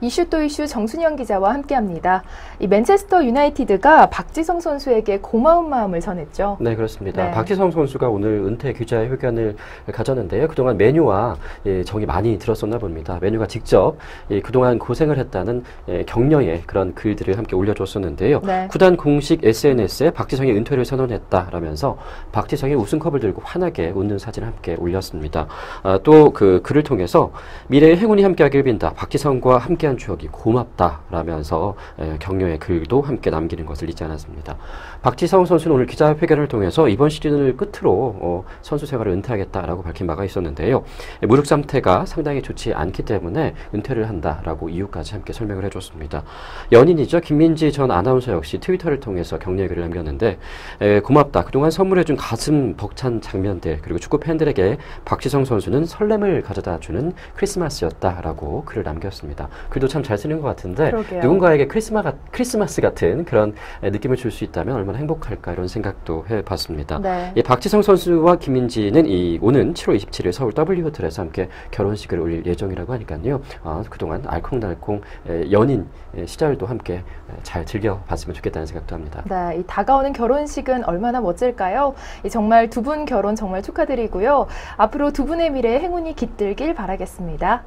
이슈 또 이슈 정순영 기자와 함께합니다. 이 맨체스터 유나이티드가 박지성 선수에게 고마운 마음을 전했죠. 네, 그렇습니다. 네. 박지성 선수가 오늘 은퇴 기자 회견을 가졌는데요. 그동안 메뉴와 예, 정이 많이 들었었나 봅니다. 메뉴가 직접 예, 그동안 고생을 했다는 예, 격려의 그런 글들을 함께 올려줬었는데요. 네. 구단 공식 SNS에 박지성의 은퇴를 선언했다라면서 박지성이 우승컵을 들고 환하게 웃는 사진을 함께 올렸습니다. 아, 또 그 글을 통해서 미래의 행운이 함께하길 빈다. 박지성과 함께 한 추억이 고맙다라면서 예, 격려의 글도 함께 남기는 것을 잊지 않았습니다. 박지성 선수는 오늘 기자회견을 통해서 이번 시즌을 끝으로 어, 선수 생활을 은퇴하겠다라고 밝힌 바가 있었는데요. 예, 무릎 상태가 상당히 좋지 않기 때문에 은퇴를 한다라고 이유까지 함께 설명을 해줬습니다. 연인이죠. 김민지 전 아나운서 역시 트위터를 통해서 격려의 글을 남겼는데 에, 고맙다. 그동안 선물해준 가슴 벅찬 장면들 그리고 축구 팬들에게 박지성 선수는 설렘을 가져다 주는 크리스마스였다라고 글을 남겼습니다. 글도 참 잘 쓰는 것 같은데 그러게요. 누군가에게 크리스마, 크리스마스 같은 그런 에, 느낌을 줄 수 있다면 얼마나 행복할까 이런 생각도 해봤습니다. 네. 이 박지성 선수와 김민지는 이 오는 7월 27일 서울 W 호텔에서 함께 결혼식을 올릴 예정이라고 하니까요. 아, 그동안 알콩달콩 에, 연인 에, 시절도 함께 에, 잘 즐겨봤으면 좋겠다는 생각도 합니다. 네, 이 다가오는 결혼식은 얼마나 멋질까요? 이 정말 두 분 결혼 정말 축하드리고요. 앞으로 두 분의 미래에 행운이 깃들길 바라겠습니다.